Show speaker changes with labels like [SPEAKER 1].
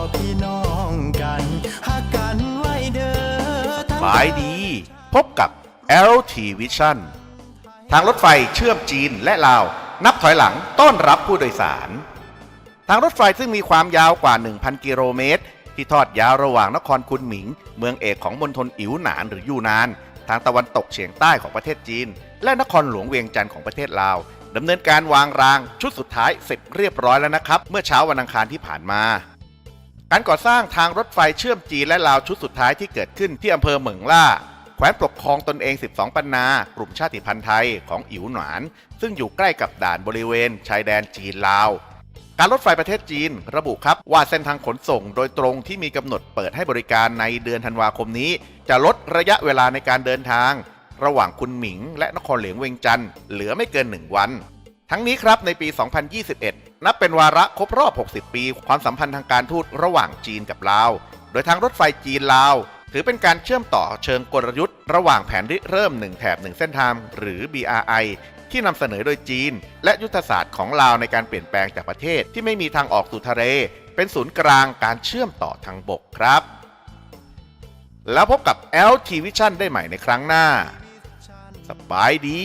[SPEAKER 1] ก็
[SPEAKER 2] พี่น้องกันหักกันไว้เด้อหมา
[SPEAKER 1] ยดี พบกับ LT Vision ทางรถไฟเชื่อมจีนและลาว นับถอยหลังต้อนรับผู้โดยสาร ทางรถไฟซึ่งมีความยาวกว่า 1,000 กิโลเมตร ที่ทอดยาวระหว่างนครคุนหมิง เมืองเอกของมณฑลอิวหนานหรือยูนาน ทางตะวันตกเฉียงใต้ของประเทศจีน และนครหลวงเวียงจันทร์ของประเทศลาวดำเนินการวางรางชุดสุดท้ายเสร็จเรียบร้อยแล้วนะครับ เมื่อเช้าวันอังคารที่ผ่านมา การก่อสร้างทางรถไฟเชื่อมจีนและลาวชุดสุดท้ายที่เกิดขึ้นที่อำเภอเหมิงล่า แขวนปกครองตนเอง 12 ปันนา กลุ่มชาติพันธุ์ไทยของอิ๋วหนาน ซึ่งอยู่ใกล้กับด่านบริเวณ ชายแดนจีนลาว การรถไฟประเทศจีน ระบุครับว่าเส้นทางขนส่งโดยตรงที่มีกำหนดเปิดให้บริการในเดือนธันวาคมนี้ จะลดระยะเวลาในการเดินทาง ระหว่างคุนหมิง และนครเหลียงเวียงจันทร์เหลือไม่เกิน 1 วัน ทั้งนี้ครับในปี 2021 นับเป็นวาระครบรอบ 60 ปี ความสัมพันธ์ทางการทูตระหว่างจีนกับลาว โดยทางรถไฟจีนลาว ถือเป็นการเชื่อมต่อเชิงกลยุทธ์ ระหว่างแผนริเริ่ม 1 แถบ 1 เส้นทาง หรือ BRI ที่นำเสนอโดยจีน และยุทธศาสตร์ของลาวในการเปลี่ยนแปลงจากประเทศที่ไม่มีทางออกสู่ทะเล เป็นศูนย์กลางการเชื่อมต่อทางบกครับ แล้วพบกับ LT Vision ได้ใหม่ในครั้งหน้า สบายดี